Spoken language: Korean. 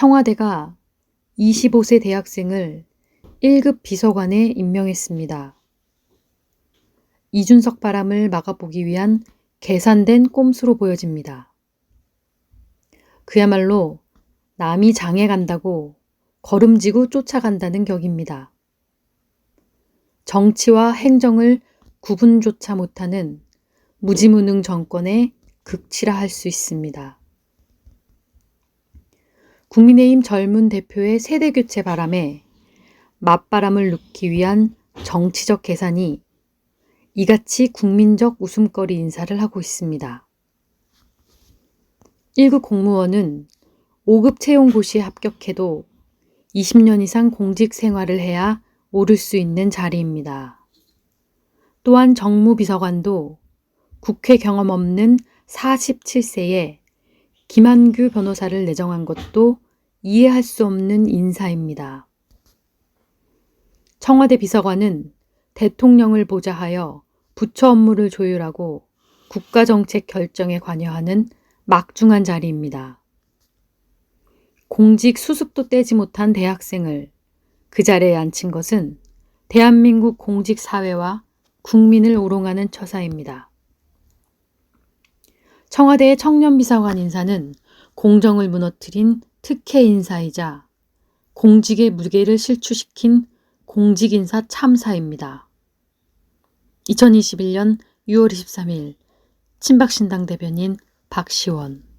청와대가 25세 대학생을 1급 비서관에 임명했습니다. 이준석 바람을 막아보기 위한 계산된 꼼수로 보여집니다. 그야말로 남이 장에 간다고 걸음지고 쫓아간다는 격입니다. 정치와 행정을 구분조차 못하는 무지무능 정권의 극치라 할 수 있습니다. 국민의힘 젊은 대표의 세대 교체 바람에 맞바람을 놓기 위한 정치적 계산이 이같이 국민적 웃음거리 인사를 하고 있습니다. 1급 공무원은 5급 채용 고시에 합격해도 20년 이상 공직 생활을 해야 오를 수 있는 자리입니다. 또한 정무비서관도 국회 경험 없는 47세에 김한규 변호사를 내정한 것도 이해할 수 없는 인사입니다. 청와대 비서관은 대통령을 보좌하여 부처 업무를 조율하고 국가정책 결정에 관여하는 막중한 자리입니다. 공직 수습도 떼지 못한 대학생을 그 자리에 앉힌 것은 대한민국 공직 사회와 국민을 우롱하는 처사입니다. 청와대의 청년 비서관 인사는 공정을 무너뜨린 특혜 인사이자 공직의 무게를 실추시킨 공직인사 참사입니다. 2021년 6월 23일 친박신당 대변인 박시원